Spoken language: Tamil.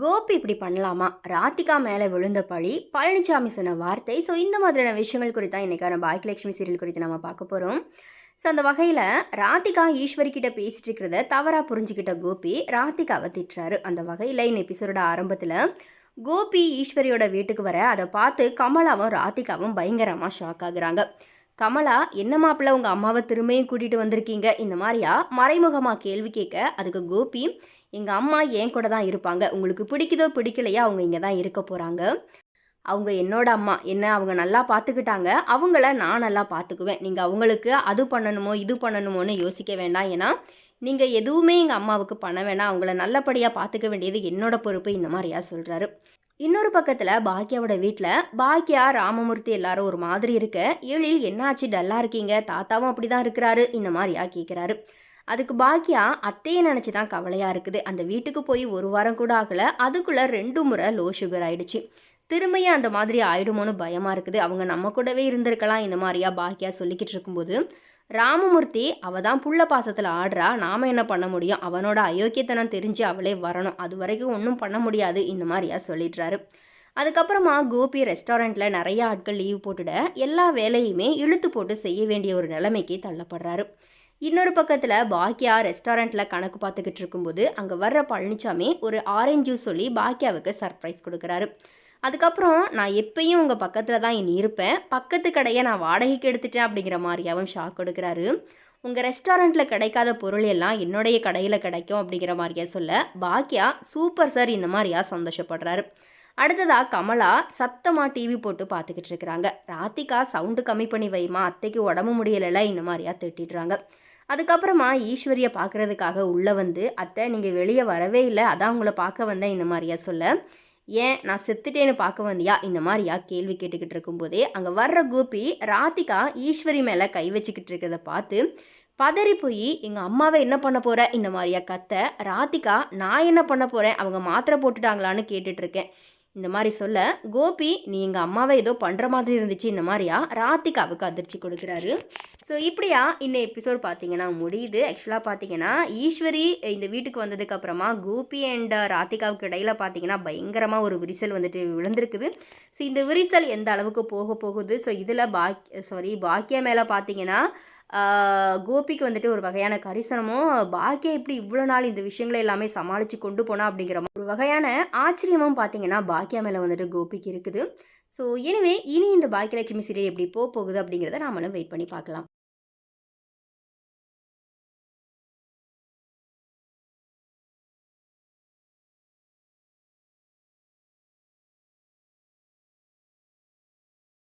கோபி இப்படி பண்ணலாமா? ராதிகா மேலே விழுந்த பழி பழனிசாமி சொன்ன வார்த்தை. ஸோ இந்த மாதிரியான விஷயங்கள் குறித்து தான் இன்றைக்கான பாக்கியலட்சுமி சீரியல் குறித்து நம்ம பார்க்க போகிறோம் ஸோ அந்த வகையில் ராதிகா ஈஸ்வரி கிட்ட பேசிட்டு இருக்கிறத தவறாக புரிஞ்சுக்கிட்ட கோபி ராதிகாவை திட்டுறாரு. அந்த வகையில் இந்த எபிசோடோட ஆரம்பத்தில் கோபி ஈஸ்வரியோட வீட்டுக்கு வர அதை பார்த்து கமலாவும் ராதிகாவும் பயங்கரமாக ஷாக் ஆகுறாங்க. கமலா என்ன மாப்பிள்ள உங்கள் அம்மாவை திரும்பியும் கூட்டிகிட்டு வந்திருக்கீங்க? இந்த மாதிரியா? மறைமுகமாக கேள்வி கேட்க அதுக்கு கோபி எங்கள் அம்மா என் கூட தான் இருப்பாங்க. உங்களுக்கு பிடிக்குதோ பிடிக்கலையா அவங்க இங்கே தான் இருக்க போகிறாங்க அவங்க என்னோட அம்மா. என்ன அவங்க நல்லா பார்த்துக்கிட்டாங்க அவங்கள நான் நல்லா பார்த்துக்குவேன் நீங்கள் அவங்களுக்கு அது பண்ணணுமோ இது பண்ணணுமோன்னு யோசிக்க வேண்டாம். ஏன்னா நீங்கள் எதுவுமே எங்கள் அம்மாவுக்கு பண்ண வேணாம். அவங்கள நல்லபடியாக பார்த்துக்க வேண்டியது என்னோட பொறுப்பு. இந்த மாதிரியா சொல்கிறாரு இன்னொரு பக்கத்தில் பாக்கியாவோட வீட்டில் பாக்கியா ராமமூர்த்தி எல்லாரும் ஒரு மாதிரி இருக்க. எழில் என்னாச்சு? டல்லாக இருக்கீங்க. தாத்தாவும் அப்படி தான் இருக்கிறாரு. இந்த மாதிரியா கேட்குறாரு அதுக்கு பாக்கியா அத்தையை நினச்சி தான் கவலையாக இருக்குது. அந்த வீட்டுக்கு போய் ஒரு வாரம் கூட ஆகலை. அதுக்குள்ளே ரெண்டு முறை லோ சுகர் ஆயிடுச்சு. திரும்பியும் அந்த மாதிரி ஆயிடுமோன்னு பயமாக இருக்குது. அவங்க நம்ம கூடவே இருந்திருக்கலாம் இந்த மாதிரியா பாக்கியா சொல்லிக்கிட்டு இருக்கும்போது ராமமூர்த்தி அவ தான் புள்ள பாசத்தில் ஆடுறா. நாம் என்ன பண்ண முடியும்? அவனோட அயோக்கியத்தனம் தெரிஞ்சு அவளே வரணும். அது வரைக்கும் ஒன்றும் பண்ண முடியாது. இந்த மாதிரியா சொல்லிடுறாரு. அதுக்கப்புறமா கோபி ரெஸ்டாரண்ட்டில் நிறைய ஆட்கள் லீவ் போட்டுட எல்லா வேலையுமே இழுத்து போட்டு செய்ய வேண்டிய ஒரு நிலைமைக்கு தள்ளப்படுறாரு. இன்னொரு பக்கத்தில் பாக்கியா ரெஸ்டாரண்ட்டில் கணக்கு பார்த்துக்கிட்டு இருக்கும்போது அங்கே வர்ற பழனிசாமி ஒரு ஆரஞ்சு ஜூஸ் சொல்லி பாக்கியாவுக்கு சர்ப்ரைஸ் கொடுக்குறாரு. அதுக்கப்புறம் நான் எப்பயும் உங்கள் பக்கத்தில் தான் இனி இருப்பேன். பக்கத்து கடையை நான் வாடகைக்கு எடுத்துட்டேன் அப்படிங்கிற மாதிரியாவும் ஷாக் கொடுக்குறாரு. உங்கள் ரெஸ்டாரண்ட்டில் கிடைக்காத பொருள் எல்லாம் என்னுடைய கடையில் கிடைக்கும் அப்படிங்கிற மாதிரியா சொல்ல பாக்கியா சூப்பர் சார் இந்த மாதிரியா சந்தோஷப்படுறாரு. அடுத்ததாக கமலா சத்தமாக டிவி போட்டு பார்த்துக்கிட்டு இருக்கிறாங்க. ராத்திகா சவுண்டு கம்மி பண்ணி வைமா அத்தைக்கு உடம்பு முடியலைல இந்த மாதிரியா திட்டிடுறாங்க. அதுக்கப்புறமா ஈஸ்வரியை பார்க்குறதுக்காக உள்ளே வந்து அத்தை நீங்கள் வெளியே வரவே இல்லை. அதான் உங்களை பார்க்க வந்தேன். இந்த மாதிரியா சொல்ல? ஏன்? நான் செத்துட்டேன்னு பார்க்க வந்தியா? இந்த மாதிரியா கேள்வி கேட்டுக்கிட்டு இருக்கும்போதே அங்கே வர்ற கோபி ராதிகா ஈஸ்வரி மேலே கை வச்சுக்கிட்டு இருக்கிறத பார்த்து பதறி போய் எங்கள் அம்மாவை என்ன பண்ண போகிற இந்த மாதிரியா கத்த. ராதிகா நான் என்ன பண்ண போகிறேன் அவங்க மாத்திரை போட்டுட்டாங்களான்னு கேட்டுட்ருக்கேன் இந்த மாதிரி சொல்ல கோபி நீ எங்கள் அம்மாவை ஏதோ பண்ணுற மாதிரி இருந்துச்சு இந்த மாதிரியா? ராத்திகாவுக்கு அதிர்ச்சி கொடுக்குறாரு. ஸோ இப்படியா இந்த எபிசோட் பார்த்தீங்கன்னா முடியுது. ஆக்சுவலாக பார்த்தீங்கன்னா ஈஸ்வரி இந்த வீட்டுக்கு வந்ததுக்கப்புறமா கோபி அண்ட் ராதிகாவுக்கு இடையில் பார்த்தீங்கன்னா பயங்கரமாக ஒரு விரிசல் வந்துட்டு விழுந்திருக்குது. ஸோ இந்த விரிசல் எந்த அளவுக்கு போக போகுது? ஸோ இதில் பாக் சாரி பாக்கியா மேலே பார்த்தீங்கன்னா கோபிக்கு வந்துட்டு ஒரு வகையான கரிசனமும் பாக்கியா இப்படி இவ்வளோ நாள் இந்த விஷயங்களை எல்லாமே சமாளித்து கொண்டு போனா அப்படிங்கிற ஒரு வகையான ஆச்சரியமும் பார்த்தீங்கன்னா பாக்கியா மேலே வந்துட்டு கோபிக்கு இருக்குது. ஸோ எனவே இனி இந்த பாக்கியலட்சுமி சீரியல் எப்படி போக போகுது அப்படிங்கிறத நாமளும் வெயிட் பண்ணி பார்க்கலாம்.